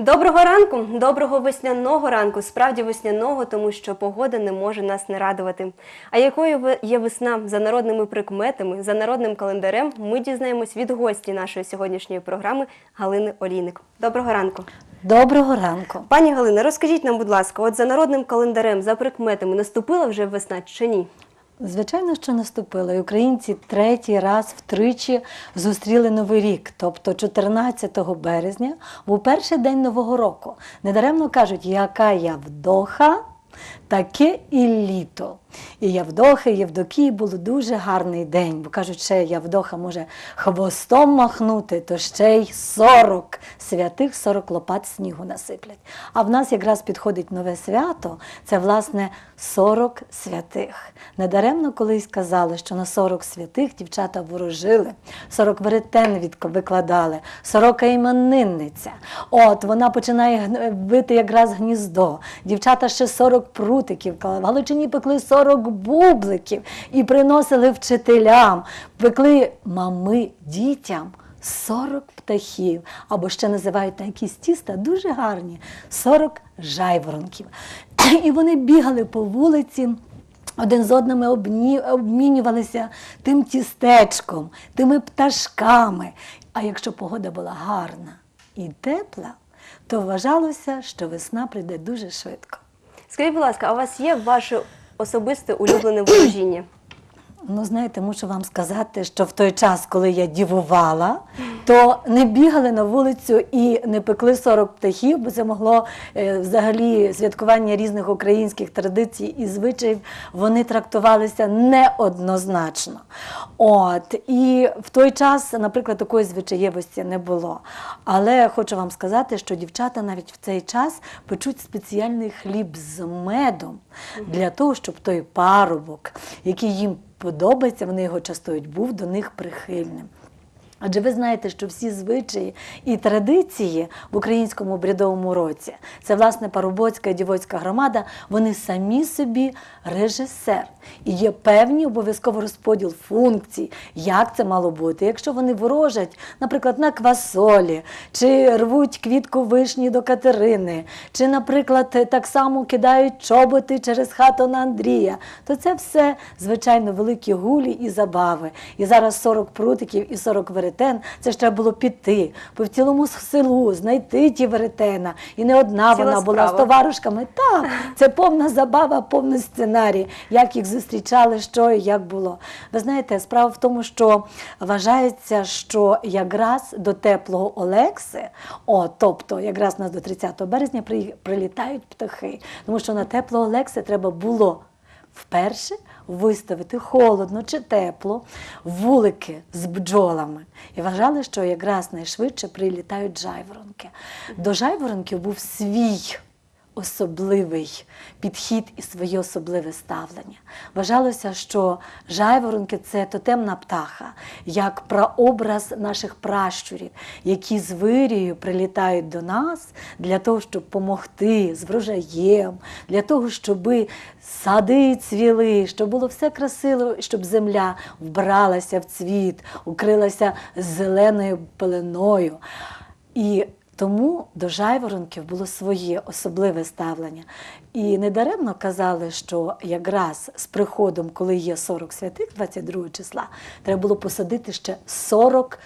Доброго ранку, доброго весняного ранку. Справді весняного, тому що погода не може нас не радувати. А якою є весна за народними прикметами, за народним календарем, ми дізнаємось від гості нашої сьогоднішньої програми Галини Олійник. Доброго ранку. Доброго ранку. Пані Галина, розкажіть нам, будь ласка, от за народним календарем, за прикметами, наступила вже весна чи ні? Звичайно, що наступило. І українці третій раз втричі зустріли Новий рік, тобто 14 березня, у перший день Нового року. Недаремно кажуть, яка я вдоха, таке і літо. І Явдохи, і Євдокії було дуже гарний день, бо кажуть, ще Явдоха може хвостом махнути, то ще й 40 святих, 40 лопат снігу насиплять. А в нас якраз підходить нове свято, це власне 40 святих. Недаремно колись казали, що на 40 святих дівчата ворожили, 40 веретен викладали, 40 іменинниця. От вона починає бити якраз гніздо. Дівчата ще 40 прутиків. В Галичині пекли 40 бубликів і приносили вчителям, пекли мами дітям. 40 птахів, або ще називають на якісь тіста дуже гарні 40 жайворонків. І вони бігали по вулиці, один з одними обмінювалися тим тістечком, тими пташками. А якщо погода була гарна і тепла, то вважалося, що весна прийде дуже швидко. Скажіть, будь ласка, а у вас є ваше особисте улюблене ворожіння? Ну, знаєте, мушу вам сказати, що в той час, коли я дівувала, то не бігали на вулицю і не пекли 40 птахів, бо це могло е, взагалі святкування різних українських традицій і звичаїв, вони трактувалися неоднозначно. От і в той час, наприклад, такої звичаєвості не було. Але хочу вам сказати, що дівчата навіть в цей час печуть спеціальний хліб з медом для того, щоб той парубок, який їм подобається, вони його частують, був до них прихильним. Адже ви знаєте, що всі звичаї і традиції в українському обрядовому році це власне парубоцька і дівоцька громада, вони самі собі режисер. І є певні обов'язково розподіл функцій, як це мало бути. Якщо вони ворожать, наприклад, на квасолі, чи рвуть квітку вишні до Катерини, чи, наприклад, так само кидають чоботи через хату на Андрія, то це все, звичайно, великі гулі і забави. І зараз 40 прутиків і 40 веретен. Це ж треба було піти по цілому селу, знайти ті веретена. І не одна Ціла вона була з справа. товаришками. Так, це повна забава, повний сценарій, як їх зустрічали, що і як було. Ви знаєте, справа в тому, що вважається, що якраз до теплого Олекси, о, тобто якраз у нас до 30 березня прилітають птахи, тому що на теплого Олекси треба було вперше виставити холодно чи тепло вулики з бджолами. І вважали, що якраз найшвидше прилітають жайворонки. До жайворонків був свій особливий підхід і своє особливе ставлення. Вважалося, що жайворонки це тотемна птаха, як прообраз наших пращурів, які з вирією прилітають до нас для того, щоб допомогти з врожаєм, для того, щоб сади цвіли, щоб було все красиво, щоб земля вбралася в цвіт, укрилася зеленою пеленою. І тому до жайворонків було своє особливе ставлення. І недаремно казали, що якраз з приходом, коли є 40 святих, 22 числа, треба було посадити ще 40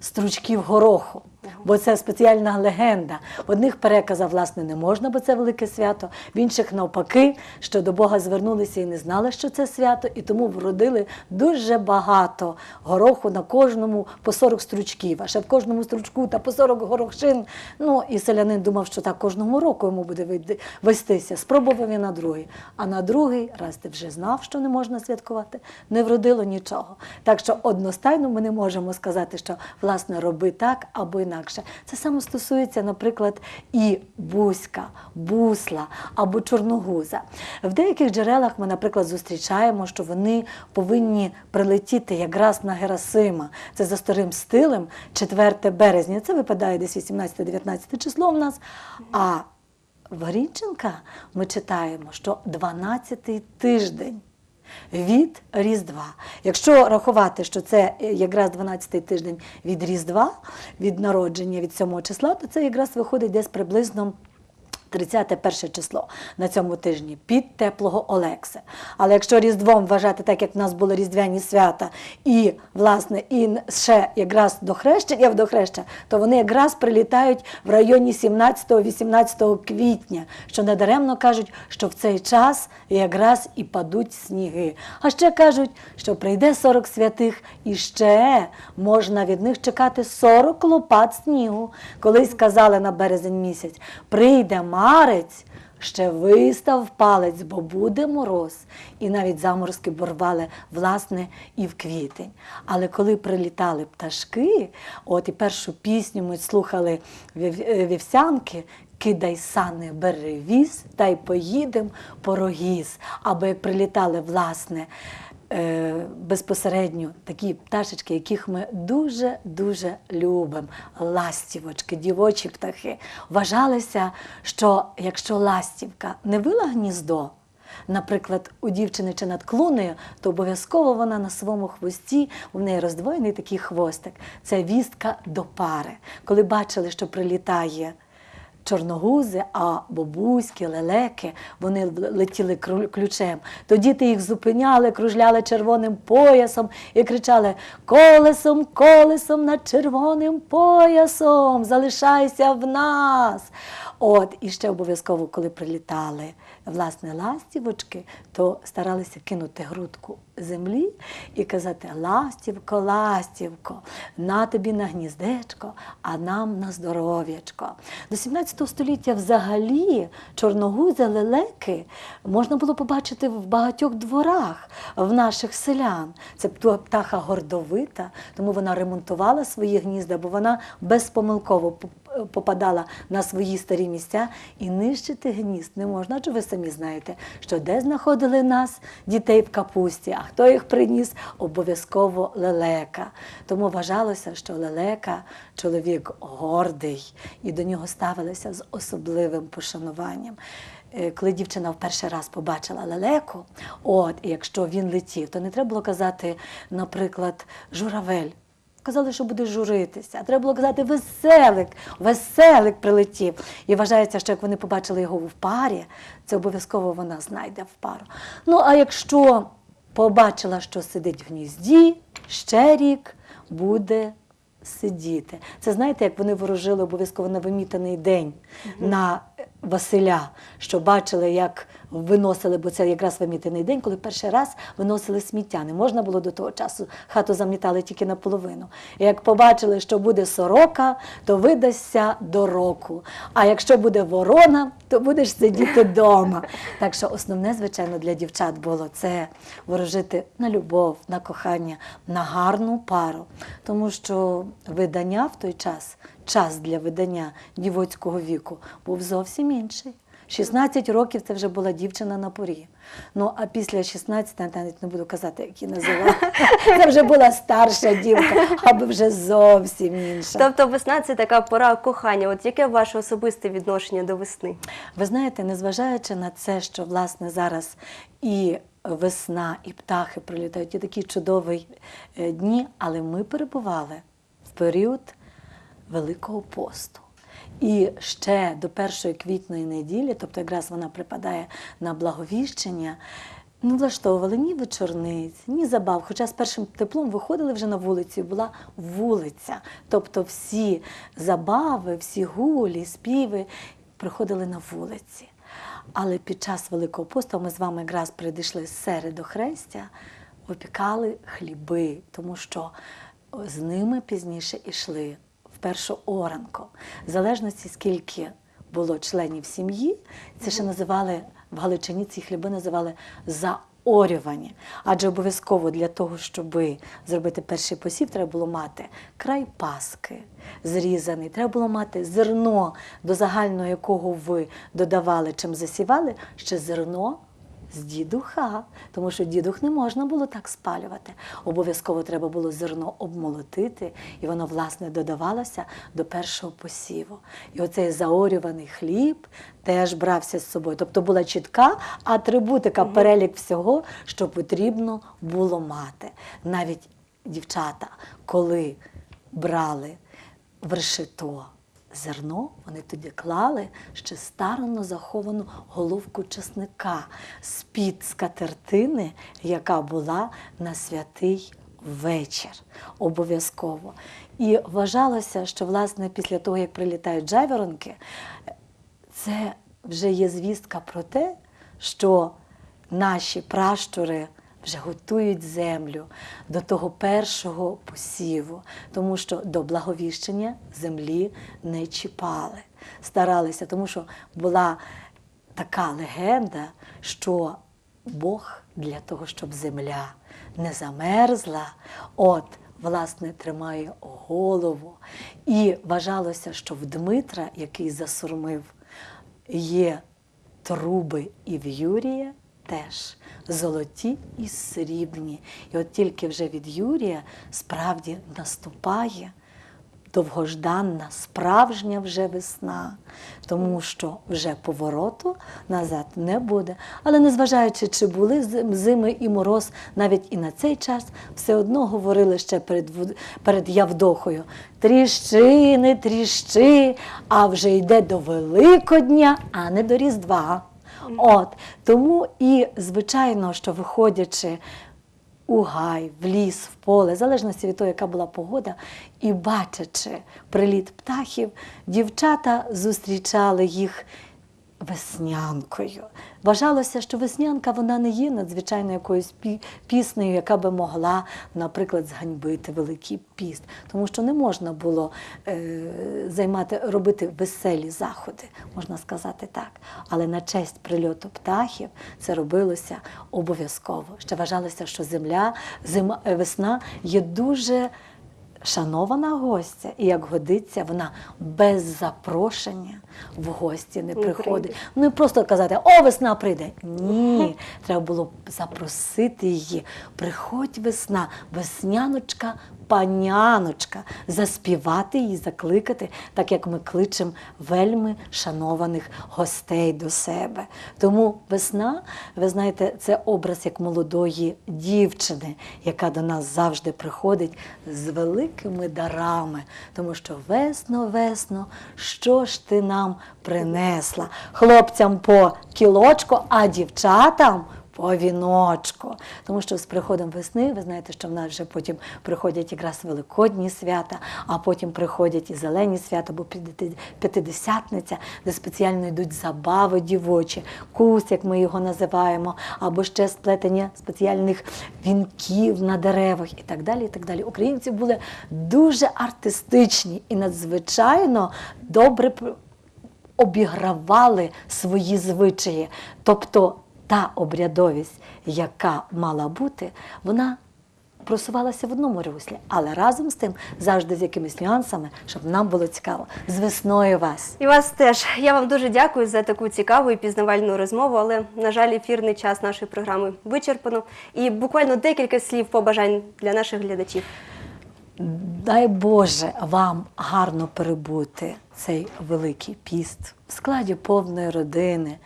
стручків гороху. Бо це спеціальна легенда. В одних переказах, власне, не можна, бо це велике свято, в інших навпаки, що до Бога звернулися і не знали, що це свято, і тому вродили дуже багато гороху на кожному по 40 стручків, а ще в кожному стручку та по 40 горохшин. Ну і селянин думав, що так кожного року йому буде вестися. Спробував і на другий. А на другий, раз ти вже знав, що не можна святкувати, не вродило нічого. Так що одностайно ми не можемо сказати, що власне роби так або інакше. Це саме стосується, наприклад, і бузька, бусла або чорногуза. В деяких джерелах ми, наприклад, зустрічаємо, що вони повинні прилетіти якраз на Герасима. Це за старим стилем, 4 березня. Це випадає десь 18-19 число в нас. А в Грінченка ми читаємо, що 12-й тиждень від Різдва. Якщо рахувати, що це якраз 12-й тиждень від Різдва, від народження, від 7 числа, то це якраз виходить десь приблизно 31 число на цьому тижні під теплого Олекси. Але якщо Різдвом вважати так, як в нас були різдвяні свята, і власне і ще якраз до хрещення в дохреща, то вони якраз прилітають в районі 17-18 квітня, що недаремно кажуть, що в цей час якраз і падуть сніги. А ще кажуть, що прийде 40 святих, і ще можна від них чекати 40 лопат снігу. Колись казали на березень місяць, прийде марець, ще вистав палець, бо буде мороз. І навіть заморозки борвали, власне, і в квітень. Але коли прилітали пташки, от і першу пісню ми слухали е, вівсянки, Кидай сани, бери віз, та й поїдем по рогіз. Або як прилітали, власне, безпосередньо такі пташечки, яких ми дуже-дуже любимо. Ластівочки, дівочі птахи. Вважалося, що якщо ластівка не вила гніздо, Наприклад, у дівчини чи над клунею, то обов'язково вона на своєму хвості, у неї роздвоєний такий хвостик. Це вістка до пари. Коли бачили, що прилітає чорногузи, а бабуськи, лелеки, вони летіли ключем. То діти їх зупиняли, кружляли червоним поясом і кричали: Колесом, колесом над червоним поясом, залишайся в нас. От, і ще обов'язково, коли прилітали власне ластівочки, то старалися кинути грудку землі і казати: Ластівко, ластівко, на тобі на гніздечко, а нам на здоров'ячко. До 17 століття взагалі чорногузи, лелеки можна було побачити в багатьох дворах в наших селян. Це птаха гордовита, тому вона ремонтувала свої гнізда, бо вона безпомилково попадала на свої старі місця і нищити гнізд не можна. Адже ви самі знаєте, що де знаходили нас дітей в капусті, а хто їх приніс, обов'язково лелека. Тому вважалося, що лелека чоловік гордий, і до нього ставилися з особливим пошануванням. Е, Коли дівчина в перший раз побачила лелеку, от, і якщо він летів, то не треба було казати, наприклад, журавель. Казали, що буде журитися. А треба було казати веселик, веселик прилетів. І вважається, що як вони побачили його в парі, це обов'язково вона знайде в пару. Ну, а якщо побачила, що сидить в гнізді, ще рік буде сидіти. Це знаєте, як вони ворожили обов'язково на вимітаний день на Василя, що бачили, як виносили, бо це якраз вимітаний день, коли перший раз виносили сміття. Не можна було до того часу, хату замітали тільки наполовину. І як побачили, що буде сорока, то видасться до року. А якщо буде ворона, то будеш сидіти вдома. Так що основне, звичайно, для дівчат було це ворожити на любов, на кохання, на гарну пару. Тому що видання в той час, час для видання дівоцького віку, був зовсім інший. 16 років це вже була дівчина на порі. Ну а після 16, я навіть не буду казати, як її називали, це вже була старша дівка, або вже зовсім інша. Тобто весна це така пора кохання. От яке ваше особисте відношення до весни? Ви знаєте, незважаючи на це, що власне зараз і весна, і птахи прилітають, і такі чудові е, дні, але ми перебували в період Великого посту. І ще до першої квітної неділі, тобто якраз вона припадає на благовіщення, не влаштовували ні вечорниць, ні забав. Хоча з першим теплом виходили вже на вулицю, була вулиця. Тобто всі забави, всі гулі, співи приходили на вулиці. Але під час Великого посту ми з вами якраз прийшли з середу хрестя, опікали хліби, тому що з ними пізніше йшли в першу оранку. В залежності, скільки було членів сім'ї, це ще називали в Галичині ці хліби називали заорювані. Адже обов'язково для того, щоб зробити перший посів, треба було мати край паски зрізаний, треба було мати зерно, до загального якого ви додавали, чим засівали, ще зерно З дідуха, тому що дідух не можна було так спалювати. Обов'язково треба було зерно обмолотити, і воно, власне, додавалося до першого посіву. І оцей заорюваний хліб теж брався з собою. Тобто була чітка атрибутика, перелік всього, що потрібно було мати. Навіть дівчата, коли брали в решето зерно, вони тоді клали ще старано заховану головку чесника з-під скатертини, яка була на святий вечір. Обов'язково. І вважалося, що власне після того, як прилітають жайворонки, це вже є звістка про те, що наші пращури вже готують землю до того першого посіву, тому що до благовіщення землі не чіпали. Старалися, тому що була така легенда, що Бог для того, щоб земля не замерзла, от власне тримає голову. І вважалося, що в Дмитра, який засурмив, є труби і в Юрія теж золоті і срібні. І от тільки вже від Юрія справді наступає довгожданна, справжня вже весна, тому що вже повороту назад не буде. Але незважаючи, чи були зими і мороз, навіть і на цей час все одно говорили ще перед, перед Явдохою: тріщи, не тріщи, а вже йде до Великодня, а не до Різдва. От. Тому і звичайно, що виходячи у гай, в ліс, в поле, в залежності від того, яка була погода, і бачачи приліт птахів, дівчата зустрічали їх веснянкою. Вважалося, що веснянка вона не є надзвичайно якоюсь пі- піснею, яка би могла, наприклад, зганьбити Великий піст, тому що не можна було е, займати, робити веселі заходи, можна сказати так. Але на честь прильоту птахів це робилося обов'язково. Ще вважалося, що земля, зима, е, весна є дуже шанована гостя, і як годиться, вона без запрошення в гості не приходить. Ну Не просто казати, о, весна прийде. Ні, треба було запросити її. Приходь весна, весняночка, паняночка, заспівати її, закликати, так як ми кличемо вельми шанованих гостей до себе. Тому весна, ви знаєте, це образ як молодої дівчини, яка до нас завжди приходить з великими дарами. Тому що весно, весно, що ж ти нам принесла? Хлопцям по кілочку, а дівчатам по віночку. Тому що з приходом весни, ви знаєте, що в нас вже потім приходять якраз великодні свята, а потім приходять і зелені свята, п'яти- п'ятидесятниця, де спеціально йдуть забави дівочі, кус, як ми його називаємо, або ще сплетення спеціальних вінків на деревах і так далі. І так далі. Українці були дуже артистичні і надзвичайно добре обігравали свої звичаї. Тобто та обрядовість, яка мала бути, вона просувалася в одному руслі, але разом з тим завжди з якимись нюансами, щоб нам було цікаво. З весною вас! І вас теж. Я вам дуже дякую за таку цікаву і пізнавальну розмову, але, на жаль, ефірний час нашої програми вичерпано. І буквально декілька слів побажань для наших глядачів. Дай Боже вам гарно перебути цей великий піст в складі повної родини,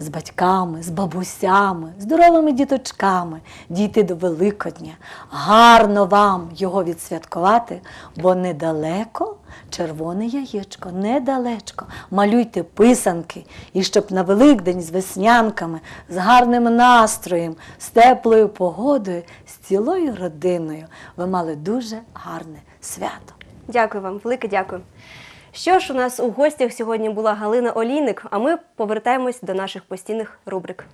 з батьками, з бабусями, здоровими діточками, дійти до Великодня. Гарно вам його відсвяткувати, бо недалеко червоне яєчко, недалечко. Малюйте писанки, і щоб на Великдень з веснянками, з гарним настроєм, з теплою погодою, з цілою родиною ви мали дуже гарне свято. Дякую вам, велике дякую. Що ж, у нас у гостях сьогодні була Галина Олійник, а ми повертаємось до наших постійних рубрик.